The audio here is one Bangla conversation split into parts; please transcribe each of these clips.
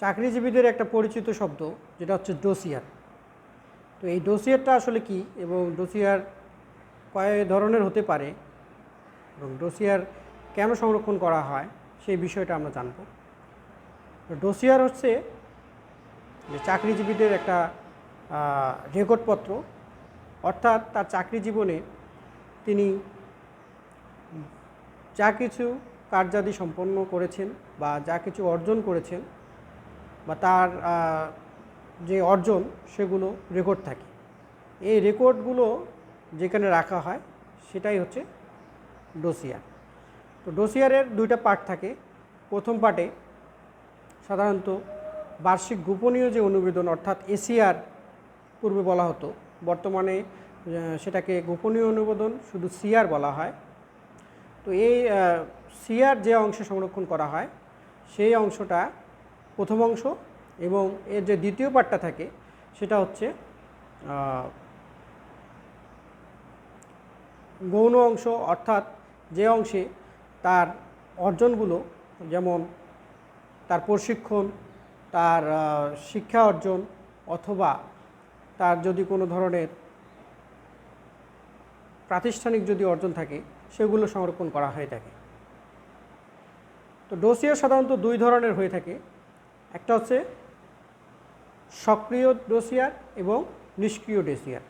চাকরিজীবীদের একটা পরিচিত শব্দ, যেটা হচ্ছে ডোসিয়ার তো এই ডোসিয়ারটা আসলে কি? এবং ডোসিয়ার কয় ধরনের হতে পারে? এবং ডোসিয়ার কেন সংরক্ষণ করা হয়? সেই বিষয়টা আমরা জানব। ডোসিয়ার হচ্ছে যে চাকরিজীবীদের একটা রেকর্ডপত্র। অর্থাৎ তার চাকরি জীবনে তিনি যা কিছু কার্যাদি সম্পন্ন করেছেন বা যা কিছু অর্জন করেছেন বা তার যে অর্জন, সেগুলো রেকর্ড থাকে। এই রেকর্ডগুলো যেখানে রাখা হয়, সেটাই হচ্ছে ডোসিয়ার তো ডোসিয়ারের দুইটা পার্ট থাকে। প্রথম পার্টে সাধারণত বার্ষিক গোপনীয় যে অনুবেদন অর্থাৎ এসিআর পূর্বে বলা হতো। বর্তমানে সেটাকে গোপনীয় অনুবেদন শুধু সিআর বলা হয়। তো এই সিআর যে অংশে সংরক্ষণ করা হয়, সেই অংশটা প্রথম অংশ এবং এর যে দ্বিতীয় পার্টটা থাকে, সেটা হচ্ছে গৌণ অংশ, অর্থাৎ যে অংশে তার অর্জনগুলো যেমন তার প্রশিক্ষণ, তার শিক্ষা অর্জন অথবা তার যদি কোনো ধরনের প্রাতিষ্ঠানিক যদি অর্জন থাকে, সেগুলো সংরক্ষণ করা হয়ে থাকে। তো ডোসিয়ার সাধারণত দুই ধরনের হয়ে থাকে। একটা হচ্ছে সক্রিয় ডোসিয়ার এবং নিষ্ক্রিয় ডোসিয়ার।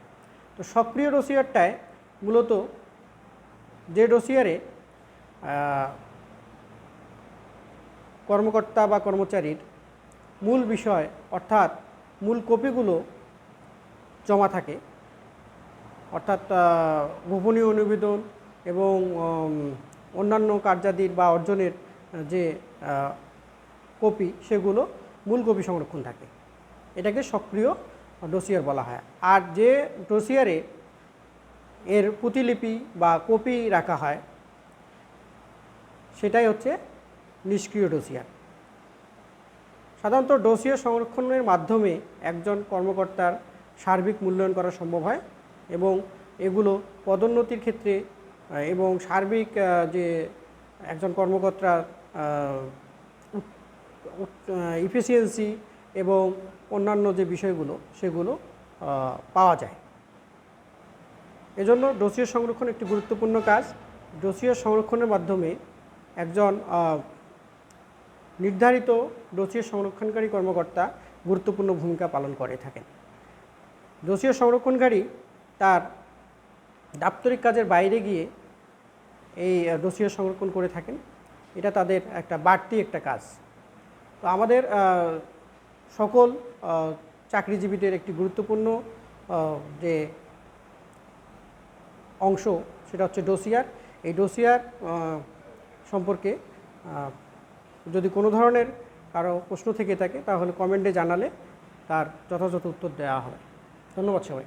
তো সক্রিয় ডোসিয়ারটায় মূলত যে ডোসিয়ারে কর্মকর্তা বা কর্মচারীর মূল বিষয় অর্থাৎ মূল কপিগুলো জমা থাকে, অর্থাৎ গোপনীয় অনুবেদন এবং অন্যান্য কার্যাদির বা অর্জনের যে কপি, সেগুলো মূল কপি সংরক্ষণ থাকে। এটাকে সক্রিয় ডোসিয়ার বলা হয়। আর যে ডোসিয়ারে এর প্রতিলিপি বা কপি রাখা হয়, সেটাই হচ্ছে নিষ্ক্রিয় ডোসিয়ার। সাধারণত ডোসিয়ার সংরক্ষণের মাধ্যমে একজন কর্মকর্তার সার্বিক মূল্যায়ন করা সম্ভব হয় এবং এগুলো পদোন্নতির ক্ষেত্রে এবং সার্বিক যে একজন কর্মকর্তার ইফিসিয়েন্সি এবং অন্যান্য যে বিষয়গুলো, সেগুলো পাওয়া যায়। এজন্য ডোসিয়ার সংরক্ষণ একটি গুরুত্বপূর্ণ কাজ। ডোসিয়ার সংরক্ষণের মাধ্যমে একজন নির্ধারিত ডোসিয়ার সংরক্ষণকারী কর্মকর্তা গুরুত্বপূর্ণ ভূমিকা পালন করে থাকেন। ডোসিয়ার সংরক্ষণকারী তার দাপ্তরিক কাজের বাইরে গিয়ে এই ডোসিয়ার সংরক্ষণ করে থাকেন। এটা তাদের একটা বাড়তি একটা কাজ। তো আমাদের সকল চাকরিজীবীদের একটি গুরুত্বপূর্ণ যে অংশ, সেটা হচ্ছে ডোসিয়ার। এই ডোসিয়ার সম্পর্কে যদি কোনো ধরনের কারও প্রশ্ন থেকে থাকে, তাহলে কমেন্টে জানালে তার যথাযথ উত্তর দেওয়া হবে। ধন্যবাদ সবাই